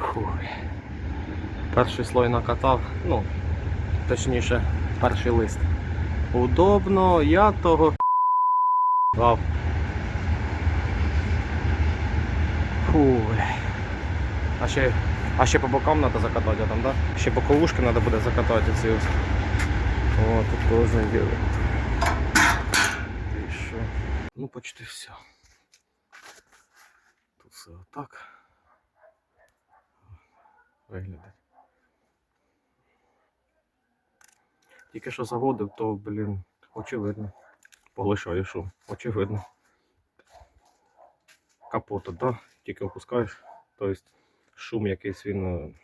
Фу. Перший слой накатав, ну, точніше, перший лист. Удобно, я того Вау. Фу. А ще, а ще по бокам треба закатати, там, да? Ще боковушки треба буде закатати ці ось. О, тут теж є. Ну, почти все. Тут все отак. Виглядає. Тільки що заводив, то, блін, очевидно. Полишає шум, очевидно. Капота, да? Тільки опускаєш. Тобто шум якийсь він е,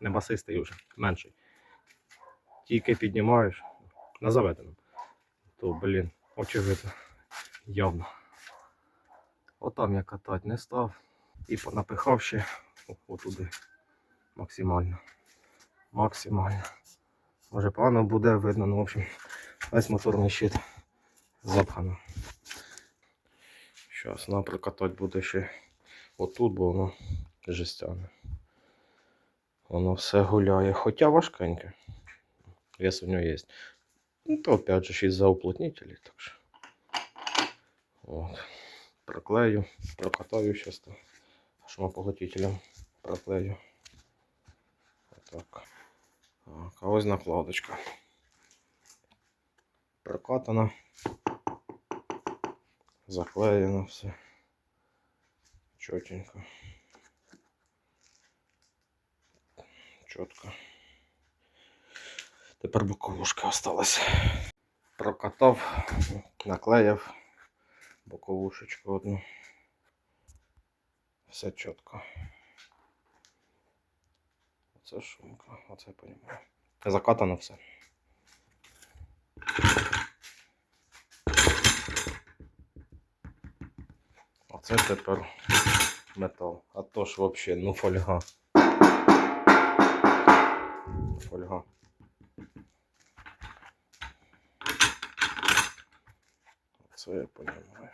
не басистий вже, менший. Тільки піднімаєш на заведеному, то, блін, очевидно, явно. Отам я катати не став і понапихав ще отуди максимально. Максимально. Може погано буде видно, ну в общем, весь моторний щит запхано. Зараз треба прокатати буде ще отут, бо воно жестяне. Воно все гуляє, хоча важкеньке. Вес у нього є. Ну, то опять же ще із-за уплотнителей, так що. От. Проклею, прокатаю зараз то шумопоглотителем проклею. Отак. Так, а ось накладочка. Прокатана. Заклеєно все. Чотенько. Чітко. Тепер боковушка осталась. Прокатав, наклеїв боковушечку одну. Все чітко. Оце шумка, оце я розумію. Закатано все. Оце тепер метал. А то ж взагалі, ну фольга. Фольга. Це я розумію.